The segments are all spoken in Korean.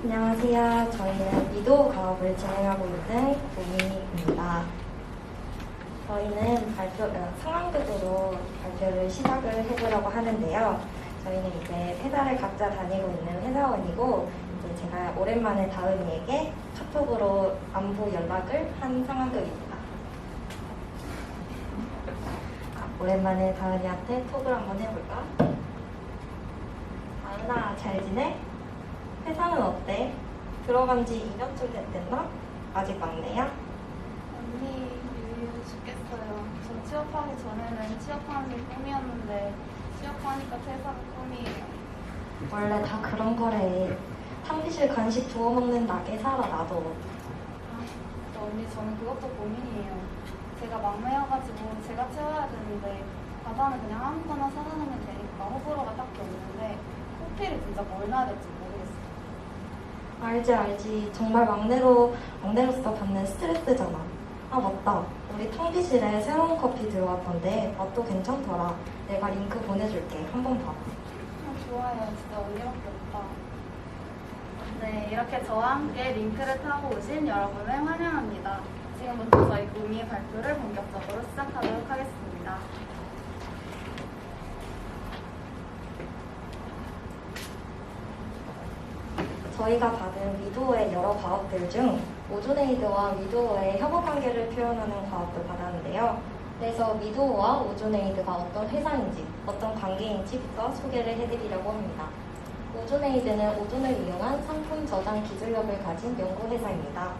안녕하세요. 저희는 미도 가업을 진행하고 있는 고민입니다. 저희는 발표, 어, 상황극으로 발표를 시작을 해보려고 하는데요. 저희는 이제 회사를 각자 다니고 있는 회사원이고, 이제 제가 오랜만에 다은이에게 카톡으로 안부 연락을 한 상황극입니다. 아, 오랜만에 다은이한테 톡을 한번 해볼까? 다은아, 잘 지내? 회사는 어때? 들어간 지 2년쯤 됐댔나? 아직 막내야? 언니 유유 죽겠어요. 저 취업하기 전에는 취업하는 게 꿈이었는데 취업하니까 퇴사가 꿈이에요. 원래 다 그런 거래. 탕비실 간식 주워 먹는 나게 살아 나도. 아, 근데 언니 저는 그것도 고민이에요. 제가 막내여가지고 제가 채워야 되는데 과자는 그냥 아무거나 사다 놓으면 되니까 호불호가 딱히 없는데 커피를 진짜 뭘 넣어야 될지. 알지 알지. 정말 막내로 막내로서 받는 스트레스잖아. 아 맞다. 우리 탕비실에 새로운 커피 들어왔던데 맛도 괜찮더라. 내가 링크 보내줄게. 한번 봐. 아, 좋아요. 진짜 언니밖에 없다. 네, 이렇게 저와 함께 링크를 타고 오신 여러분을 환영합니다. 지금부터 저희 구미 발표를 본격적으로 시작하도록 하겠습니다. 저희가 받은 위도어의 여러 과업들 중 오존에이드와 위도어의 협업 관계를 표현하는 과업을 받았는데요. 그래서 위도어와 오존에이드가 어떤 회사인지, 어떤 관계인지부터 소개를 해드리려고 합니다. 오존에이드는 오존을 이용한 상품 저장 기술력을 가진 연구회사입니다.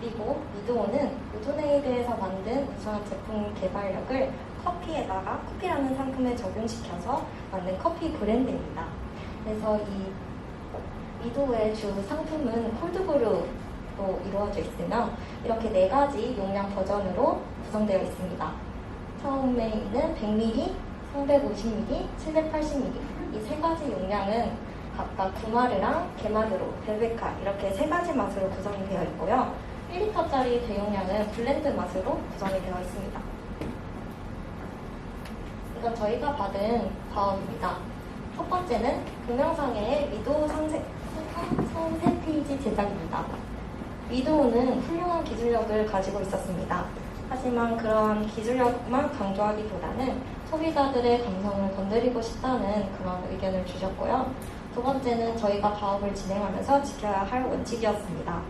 그리고 위도어는 오존에이드에서 만든 우수한 제품 개발력을 커피에다가 커피라는 상품에 적용시켜서 만든 커피 브랜드입니다. 그래서 이 미도의 주 상품은 콜드브루로 이루어져 있으며 이렇게 네 가지 용량 버전으로 구성되어 있습니다. 처음에 있는 100ml, 350ml, 780ml 이 세 가지 용량은 각각 구마르랑 게마드로, 벨베카 이렇게 세 가지 맛으로 구성이 되어 있고요. 1리터짜리 대용량은 블렌드 맛으로 구성이 되어 있습니다. 이건 저희가 받은 과업입니다. 첫 번째는 동영상의 위도우 상세, 상세 페이지 제작입니다. 위도우는 훌륭한 기술력을 가지고 있었습니다. 하지만 그런 기술력만 강조하기보다는 소비자들의 감성을 건드리고 싶다는 그런 의견을 주셨고요. 두 번째는 저희가 가업을 진행하면서 지켜야 할 원칙이었습니다.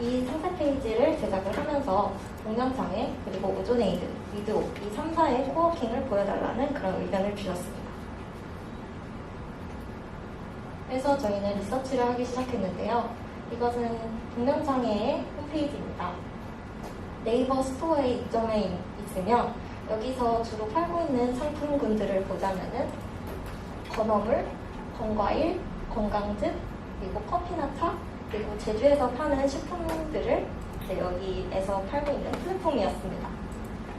이 상세 페이지를 제작을 하면서 동영상에 그리고 오존에이드, 위도우 이 3사의 코워킹을 보여달라는 그런 의견을 주셨습니다. 그래서 저희는 리서치를 하기 시작했는데요. 이것은 동영상의 홈페이지입니다. 네이버 스토어에 입점해 있으며 여기서 주로 팔고 있는 상품군들을 보자면은 건어물, 건과일, 건강즙, 그리고 커피나 차, 그리고 제주에서 파는 식품들을 여기에서 팔고 있는 플랫폼이었습니다.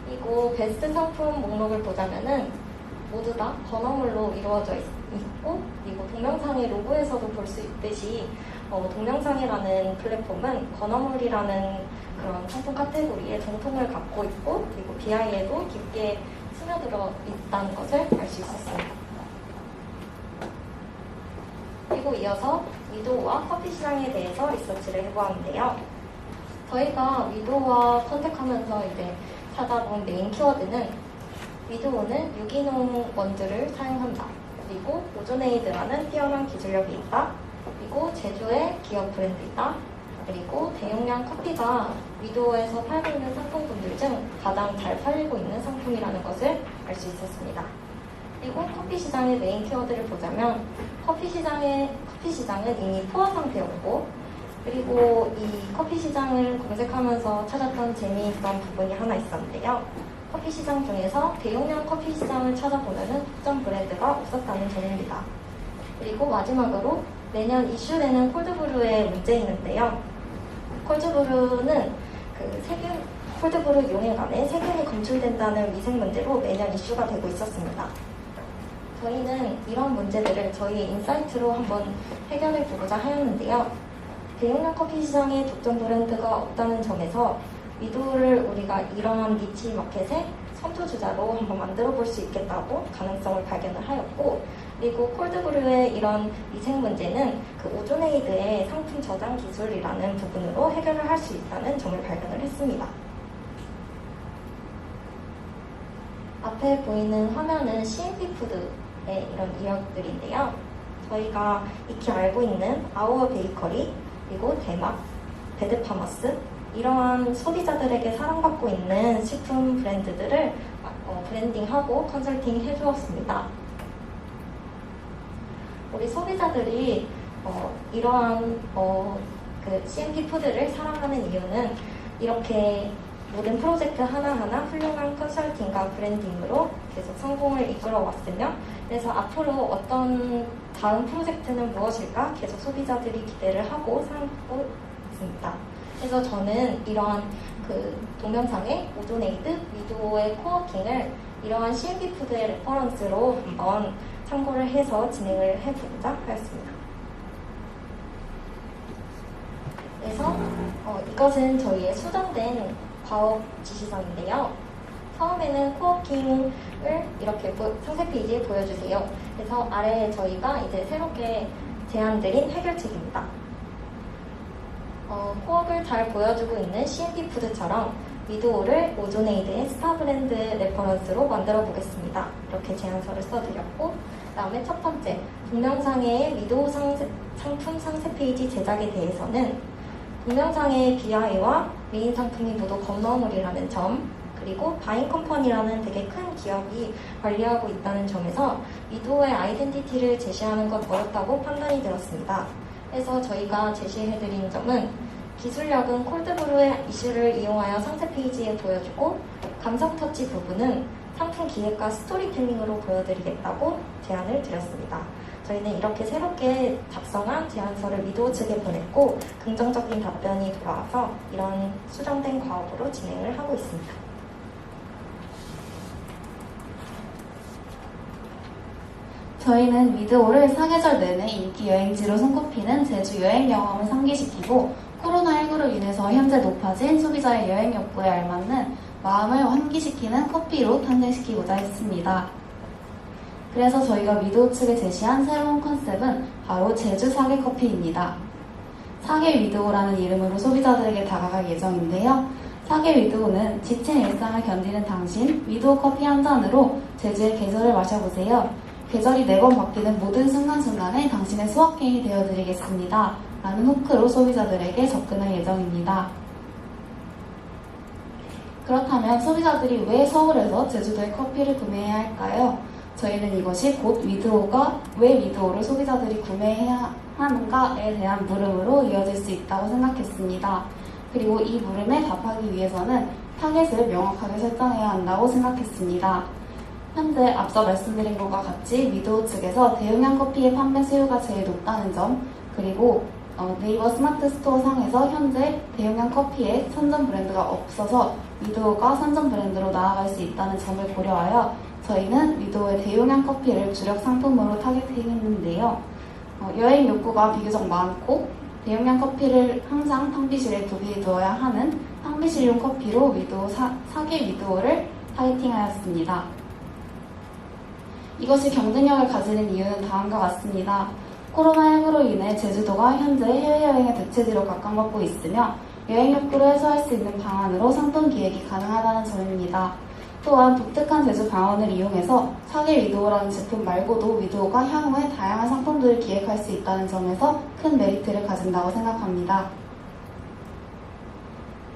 그리고 베스트 상품 목록을 보자면은 모두 다 건어물로 이루어져 있, 고 그리고 동영상의 로고에서도 볼 수 있듯이 어, 동영상이라는 플랫폼은 건어물이라는 그런 상품 카테고리에 정통을 갖고 있고 그리고 BI에도 깊게 스며들어 있다는 것을 알 수 있었습니다. 그리고 이어서 위도우와 커피 시장에 대해서 리서치를 해보았는데요. 저희가 위도우와 컨택하면서 이제 찾아본 메인 키워드는 위도우는 유기농 원두를 사용한다. 그리고 오존에이드라는 뛰어난 기술력이 있다. 그리고 제주의 기업 브랜드이다. 그리고 대용량 커피가 위도우에서 팔고 있는 상품군들 중 가장 잘 팔리고 있는 상품이라는 것을 알 수 있었습니다. 그리고 커피 시장의 메인 키워드를 보자면 커피 시장의 커피 시장은 이미 포화 상태였고 그리고 이 커피 시장을 검색하면서 찾았던 재미있던 부분이 하나 있었는데요. 커피 시장 중에서 대용량 커피 시장을 찾아보면 특정 브랜드가 없었다는 점입니다. 그리고 마지막으로 매년 이슈되는 콜드브루의 문제 있는데요. 콜드브루는 그 세균, 콜드브루 용해간에 세균이 검출된다는 위생 문제로 매년 이슈가 되고 있었습니다. 저희는 이런 문제들을 저희의 인사이트로 한번 해결해 보고자 하였는데요. 대용량 커피 시장에 독점 브랜드가 없다는 점에서 위도를 우리가 이러한 니치 마켓에 선두 주자로 한번 만들어 볼 수 있겠다고 가능성을 발견을 하였고 그리고 콜드브루의 이런 위생 문제는 그 오존에이드의 상품 저장 기술이라는 부분으로 해결을 할 수 있다는 점을 발견을 했습니다. 앞에 보이는 화면은 CNP 푸드의 이런 이력들인데요. 저희가 익히 알고 있는 아우어 베이커리, 그리고 대막, 베드파머스 이러한 소비자들에게 사랑받고 있는 식품 브랜드들을 어, 브랜딩하고 컨설팅 해주었습니다. 우리 소비자들이 어, 이러한 어, 그 CNP 푸드를 사랑하는 이유는 이렇게 모든 프로젝트 하나하나 훌륭한 컨설팅과 브랜딩으로 계속 성공을 이끌어 왔으며 그래서 앞으로 어떤 다음 프로젝트는 무엇일까 계속 소비자들이 기대를 하고 살고 있습니다. 그래서 저는 이러한 그 동영상의 오도네이드 위도의 코워킹을 이러한 CNP 푸드의 레퍼런스로 한번 참고를 해서 진행을 해보고자 하였습니다. 그래서 어, 이것은 저희의 수정된 과업 지시서인데요. 처음에는 코워킹을 이렇게 보- 상세 페이지에 보여주세요. 그래서 아래에 저희가 이제 새롭게 제안드린 해결책입니다. 어, 코어를 잘 보여주고 있는 CNP 푸드처럼 위도우를 오존에이드의 스타 브랜드 레퍼런스로 만들어 보겠습니다. 이렇게 제안서를 써드렸고, 그 다음에 첫 번째, 동영상의 위도우 상세- 상품 상세 페이지 제작에 대해서는 동영상의 BI와 메인 상품이 모두 건너물이라는 점, 그리고 바인 컴퍼니라는 되게 큰 기업이 관리하고 있다는 점에서 위도우의 아이덴티티를 제시하는 건 어렵다고 판단이 들었습니다. 그래서 저희가 제시해드린 점은 기술력은 콜드브루의 이슈를 이용하여 상세 페이지에 보여주고 감성 터치 부분은 상품 기획과 스토리텔링으로 보여드리겠다고 제안을 드렸습니다. 저희는 이렇게 새롭게 작성한 제안서를 위도우 측에 보냈고 긍정적인 답변이 돌아와서 이런 수정된 과업으로 진행을 하고 있습니다. 저희는 위드오를 사계절 내내 인기 여행지로 손꼽히는 제주 여행 경험을 상기시키고 코로나19로 인해서 현재 높아진 소비자의 여행 욕구에 알맞는 마음을 환기시키는 커피로 탄생시키고자 했습니다. 그래서 저희가 위드오 측에 제시한 새로운 컨셉은 바로 제주 사계 커피입니다. 사계 위드오라는 이름으로 소비자들에게 다가갈 예정인데요. 사계 위드오는 지친 일상을 견디는 당신 위드오 커피 한 잔으로 제주의 계절을 마셔보세요. 계절이 매번 바뀌는 모든 순간순간에 당신의 수학게임이 되어드리겠습니다. 라는 호크로 소비자들에게 접근할 예정입니다. 그렇다면 소비자들이 왜 서울에서 제주도의 커피를 구매해야 할까요? 저희는 이것이 곧 위드오가 왜 위드오를 소비자들이 구매해야 하는가에 대한 물음으로 이어질 수 있다고 생각했습니다. 그리고 이 물음에 답하기 위해서는 타겟을 명확하게 설정해야 한다고 생각했습니다. 현재 앞서 말씀드린 것과 같이 위도우 측에서 대용량 커피의 판매 수요가 제일 높다는 점, 그리고 어, 네이버 스마트 스토어 상에서 현재 대용량 커피의 선전 브랜드가 없어서 위도우가 선전 브랜드로 나아갈 수 있다는 점을 고려하여 저희는 위도우의 대용량 커피를 주력 상품으로 타겟팅했는데요. 어, 여행 욕구가 비교적 많고 대용량 커피를 항상 탕비실에 두비두어야 하는 탕비실용 커피로 위도우 사, 사계 위도우를 타겟팅하였습니다. 이것이 경쟁력을 가지는 이유는 다음과 같습니다. 코로나19로 인해 제주도가 현재 해외여행의 대체지로 각광받고 있으며 여행 욕구를 해소할 수 있는 방안으로 상품 기획이 가능하다는 점입니다. 또한 독특한 제주 방언을 이용해서 사계 위도우라는 제품 말고도 위도우가 향후에 다양한 상품들을 기획할 수 있다는 점에서 큰 메리트를 가진다고 생각합니다.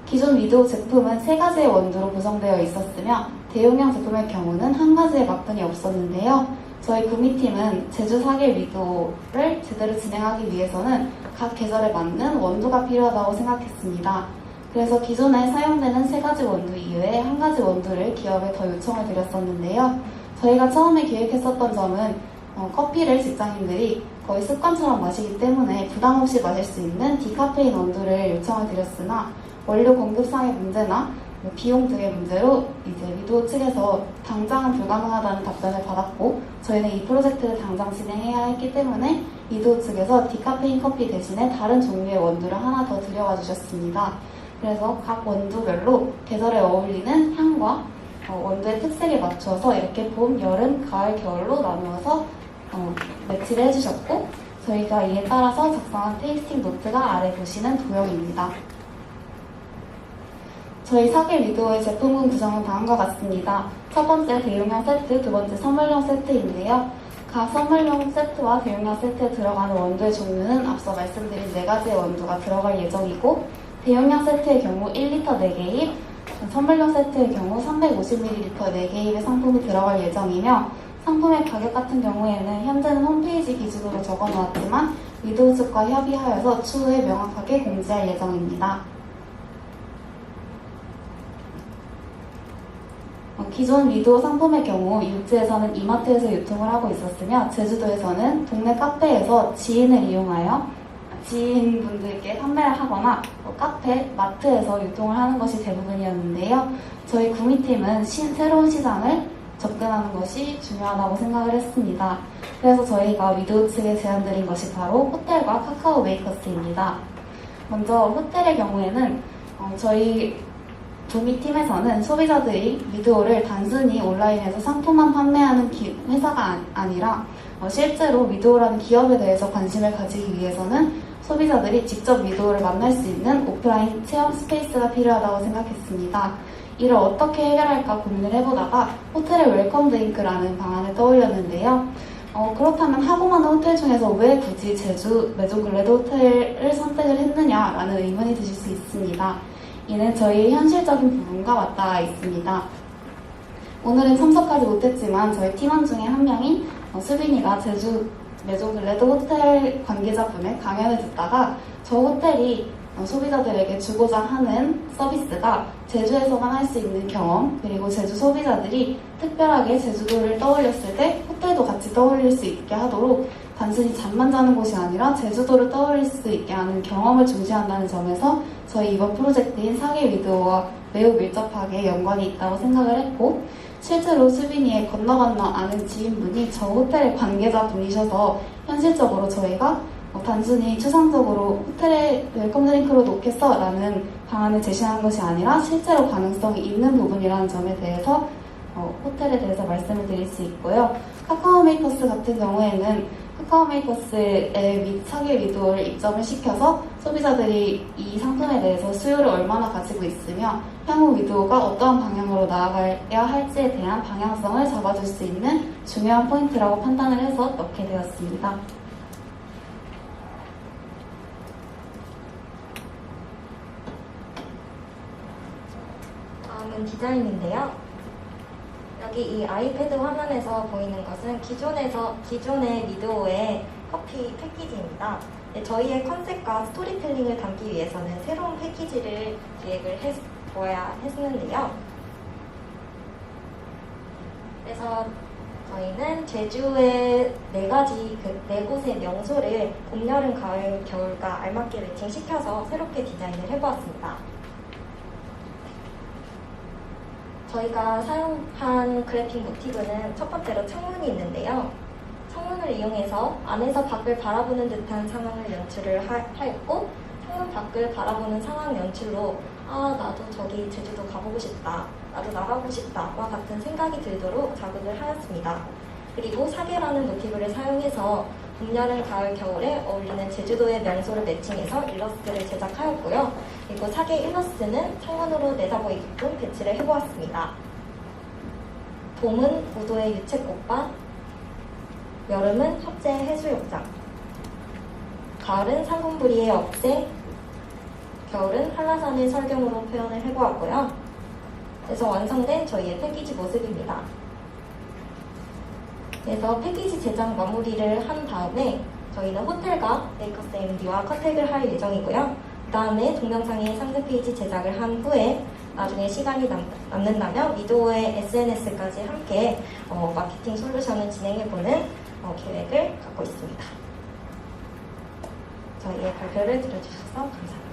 기존 위도우 제품은 세 가지의 원두로 구성되어 있었으며 대용량 제품의 경우는 한 가지의 막분이 없었는데요. 저희 구미팀은 제주 사계 위도를 제대로 진행하기 위해서는 각 계절에 맞는 원두가 필요하다고 생각했습니다. 그래서 기존에 사용되는 세 가지 원두 이외에 한 가지 원두를 기업에 더 요청을 드렸었는데요. 저희가 처음에 기획했었던 점은 어, 커피를 직장인들이 거의 습관처럼 마시기 때문에 부담 없이 마실 수 있는 디카페인 원두를 요청을 드렸으나 원료 공급상의 문제나 뭐 비용 등의 문제로 이제 위도 측에서 당장은 불가능하다는 답변을 받았고 저희는 이 프로젝트를 당장 진행해야 했기 때문에 위도 측에서 디카페인 커피 대신에 다른 종류의 원두를 하나 더 들여와 주셨습니다. 그래서 각 원두별로 계절에 어울리는 향과 어, 원두의 특색에 맞춰서 이렇게 봄, 여름, 가을, 겨울로 나누어서 어, 매치를 해주셨고 저희가 이에 따라서 작성한 테이스팅 노트가 아래 보시는 도형입니다. 저희 사계 리도의 제품군 구성은 다음과 같습니다. 첫 번째 대용량 세트, 두 번째 선물용 세트인데요. 각 선물용 세트와 대용량 세트에 들어가는 원두의 종류는 앞서 말씀드린 네 가지의 원두가 들어갈 예정이고 대용량 세트의 경우 1리터 4개입, 선물용 세트의 경우 350ml 4개입의 상품이 들어갈 예정이며 상품의 가격 같은 경우에는 현재는 홈페이지 기준으로 적어 놓았지만 위도우 측과 협의하여서 추후에 명확하게 공지할 예정입니다. 기존 위도우 상품의 경우 육지에서는 이마트에서 유통을 하고 있었으며 제주도에서는 동네 카페에서 지인을 이용하여 지인분들께 판매를 하거나 또 카페, 마트에서 유통을 하는 것이 대부분이었는데요. 저희 구미팀은 신- 새로운 시장을 접근하는 것이 중요하다고 생각을 했습니다. 그래서 저희가 위도우 측에 제안드린 것이 바로 호텔과 카카오 메이커스입니다. 먼저 호텔의 경우에는 어, 저희 구미팀에서는 소비자들이 위도우를 단순히 온라인에서 상품만 판매하는 기- 회사가 아- 아니라 어, 실제로 위도우라는 기업에 대해서 관심을 가지기 위해서는 소비자들이 직접 위도우를 만날 수 있는 오프라인 체험 스페이스가 필요하다고 생각했습니다. 이를 어떻게 해결할까 고민을 해보다가 호텔의 웰컴 드링크라는 방안을 떠올렸는데요. 어, 그렇다면 하고 많은 호텔 중에서 왜 굳이 제주 메종 글래드 호텔을 선택을 했느냐라는 의문이 드실 수 있습니다. 이는 저희 현실적인 부분과 맞닿아 있습니다. 오늘은 참석하지 못했지만 저희 팀원 중에 한 명인 어, 수빈이가 제주 메종 글래드 호텔 관계자분의 강연을 듣다가 저 호텔이 어, 소비자들에게 주고자 하는 서비스가 제주에서만 할 수 있는 경험 그리고 제주 소비자들이 특별하게 제주도를 떠올렸을 때 호텔도 같이 떠올릴 수 있게 하도록 단순히 잠만 자는 곳이 아니라 제주도를 떠올릴 수 있게 하는 경험을 중시한다는 점에서 저희 이번 프로젝트인 사계 위도우와 매우 밀접하게 연관이 있다고 생각을 했고 실제로 수빈이의 건너 건너 아는 지인분이 저 호텔의 관계자분이셔서 현실적으로 저희가 어, 단순히 추상적으로 호텔에 웰컴 드링크로 놓겠어 라는 방안을 제시한 것이 아니라 실제로 가능성이 있는 부분이라는 점에 대해서 어, 호텔에 대해서 말씀을 드릴 수 있고요. 카카오 메이커스 같은 경우에는 카카오 메이커스의 미- 사계 위도를 입점을 시켜서 소비자들이 이 상품에 대해서 수요를 얼마나 가지고 있으며 향후 위도가 어떠한 방향으로 나아가야 할지에 대한 방향성을 잡아줄 수 있는 중요한 포인트라고 판단을 해서 넣게 되었습니다. 다음은 디자인인데요. 여기 이 아이패드 화면에서 보이는 것은 기존에서 기존의 미도의 커피 패키지입니다. 네, 저희의 컨셉과 스토리텔링을 담기 위해서는 새로운 패키지를 기획을 해 보아야 했는데요. 그래서 저희는 제주의 네 가지 그 네 곳의 명소를 봄, 여름, 가을, 겨울과 알맞게 매칭시켜서 새롭게 디자인을 해보았습니다. 저희가 사용한 그래픽 모티브는 첫 번째로 창문이 있는데요. 창문을 이용해서 안에서 밖을 바라보는 듯한 상황을 연출을 하, 하였고 창문 밖을 바라보는 상황 연출로 아 나도 저기 제주도 가보고 싶다 나도 나가고 싶다와 같은 생각이 들도록 자극을 하였습니다. 그리고 사계라는 모티브를 사용해서 봄, 여름, 가을, 겨울에 어울리는 제주도의 명소를 매칭해서 일러스트를 제작하였고요. 그리고 사계 일러스트는 창문으로 내다보이게끔 배치를 해보았습니다. 봄은 우도의 유채꽃밭, 여름은 협재 해수욕장, 가을은 상군부리의 억새, 겨울은 한라산의 설경으로 표현을 해보았고요. 그래서 완성된 저희의 패키지 모습입니다. 그래서 패키지 제작 마무리를 한 다음에 저희는 호텔과 메이커스 MD와 컨택을 할 예정이고요. 그 다음에 동영상의 3대 페이지 제작을 한 후에 나중에 시간이 남, 남는다면 위도우의 SNS까지 함께 어, 마케팅 솔루션을 진행해보는 어, 계획을 갖고 있습니다. 저희의 발표를 들어주셔서 감사합니다.